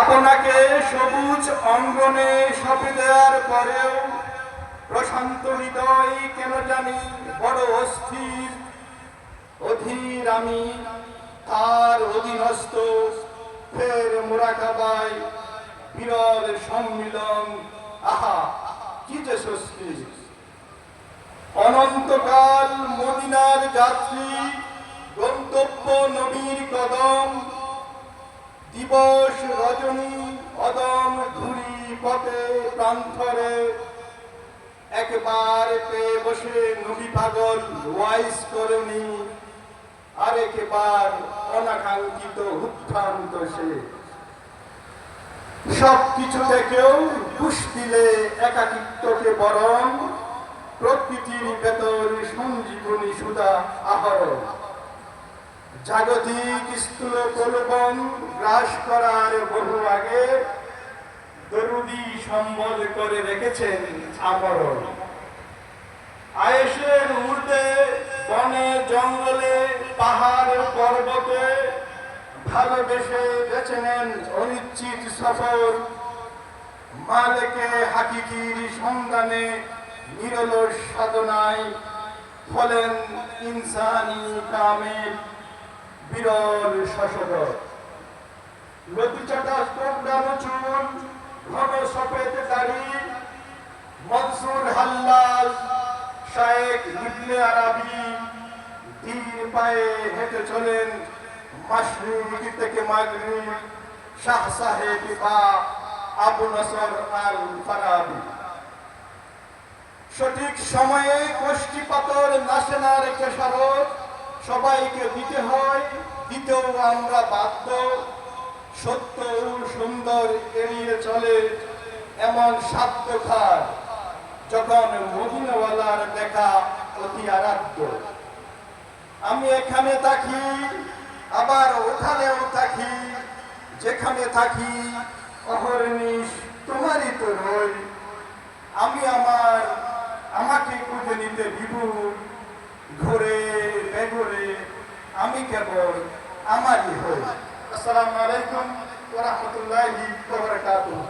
আপনাকে সবুজ অঙ্গনে সপে দেওয়ার পরেও প্রশান্ত হৃদয় কেন জানি বড় অস্থির। অধীর আমি তার অধীনস্থ ফের মোরাকাবাই বিরল সম্মিলন। আহা, কি যে স্বস্তি। অনন্তকাল মদিনার যাত্রী, গন্তব্য নবীর কদম। দিবস রজনী অদম ঘুরি পথে প্রান্তরে। একবার পেয়ে বসে নবী পাগল ওয়াইস করনি। আরেকবার অনাকাঙ্ক্ষিত উত্থান্ত সে। সব কিছু থেকেও ঘুষ দিলে একাকিত্বকে বরং প্রকৃতির ভেতর সঞ্জীবনী সুদা আহরণ। জাগতিক স্থূল প্রলোভন গ্রাস করার বহু আগে দরুদি সম্বল করে রেখেছেন আমরণ আয়েসের ঊর্ধ্বে বনে জঙ্গলে পাহাড় পর্বতে ভালোবেসে বেছে নেন অনিশ্চিত সফর। মালেকে হাকিকির সন্ধানে নিরলস সাধনায় ফলেন ইনসানি কামের বিরল শশধর। নদী চাটা প্রোগ্রাম চুল ঘন সফেদ দাড়ি। মনসুর হাল্লাল শায়েক ধীর পায়ে হেঁটে চলেন থেকে শাহ সাহেব বা আবু নসর আল ফারাবি সঠিক সময়ে কোষ্ঠী পাথর নাসেনার খেসারত সবাইকে দিতে হয়, দিতেও আমরা বাধ্য। সত্য সুন্দর এড়িয়ে চলে এমন সাধ্য খার যখন মদিনাওয়ালার দেখা অতি আরাধ্য। আমি এখানে থাকি আবার ওখানেও থাকি, যেখানে থাকি অহর্নিশ তোমারই তো রই। আমি আমার, আমাকে খুঁজে নিতে বিভুর ঘুরে বেঘুরে আমি কেবল আমারই হই। আসসালামু আলাইকুম ওয়া রাহমাতুল্লাহি ওয়া বারাকাতুহু।